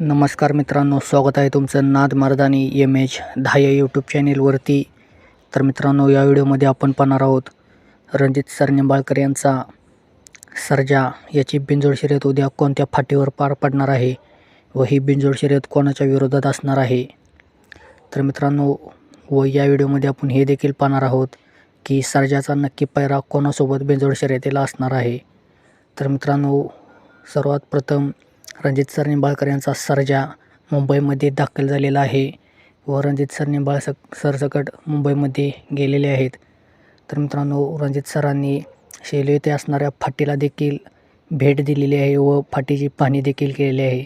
नमस्कार मित्रांनो स्वागत आहे तुमचं नाद मर्दानी एम एच दहा या यूट्यूब चॅनेलवरती तर मित्रांनो या व्हिडिओमध्ये आपण पाहणार आहोत रणजित सर निंबाळकर यांचा सर्जा. याची बिंजोड शर्यत उद्या कोणत्या फाटीवर पार पडणार आहे व ही बिंजोड शर्यत कोणाच्या विरोधात असणार आहे? तर मित्रांनो व या व्हिडिओमध्ये आपण हे देखील पाहणार आहोत की सर्जाचा नक्की पैरा कोणासोबत बिंजोड शर्यतीला असणार आहे? तर मित्रांनो सर्वात प्रथम रणजित सर निंबाळकर यांचा सर्जा मुंबईमध्ये दाखल झालेला आहे व रणजित सर निंबाळ सक सरसकट मुंबईमध्ये गेलेले आहेत. तर मित्रांनो रणजित सरांनी शेलू येथे असणाऱ्या फाटीला देखील भेट दिलेली आहे व फाटीची पाहणी देखील केलेली आहे.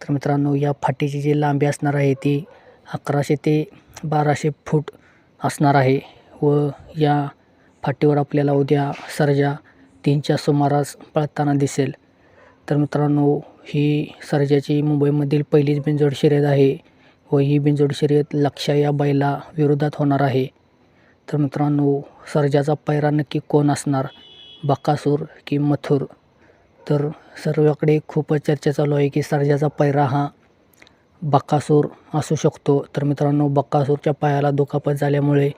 तर मित्रांनो या फाटीची जी लांबी असणार आहे ती अकराशे ते बाराशे फूट असणार आहे व या फाटीवर आपल्याला उद्या सर्जा तीनच्या सुमारास पळताना दिसेल. तर मित्रांनो ही सर्जाची मुंबईमधील पहिलीच बिंजोड शर्यत आहे व ही बिंजोड शर्यत लक्ष्या या बैला विरोधात होणार आहे. तर मित्रांनो सर्जाचा पैरा नक्की कोण असणार? बकासूर की मथुर? तर सर्वाकडे खूपच चर्चा चालू आहे की सर्जाचा पैरा हा बकासूर असू शकतो. तर मित्रांनो बकासूरच्या पायाला दुखापत झाल्यामुळे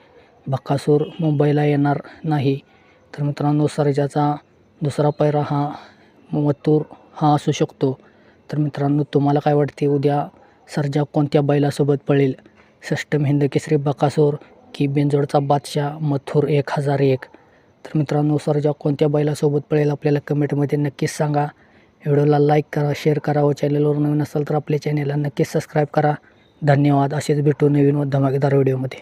बकासूर मुंबईला येणार नाही. तर मित्रांनो सर्जाचा दुसरा पैरा हा मथुर हा असू शकतो. तर मित्रांनो तुम्हाला काय वाटते? उद्या सर्जा कोणत्या बैलासोबत पळेल? षष्टम हिंद केसरी बकासूर की बेंजोडचा बादशाह मथुर एक हजार एक? तर मित्रांनो सर्जा कोणत्या बैलासोबत पळेल आपल्याला कमेंटमध्ये नक्कीच सांगा. व्हिडिओला लाईक करा शेअर करा व चॅनलवर नवीन असाल तर आपल्या चॅनलला नक्कीच सबस्क्राईब करा. धन्यवाद. असेच भेटू नवीन व धमाकेदार व्हिडिओमध्ये.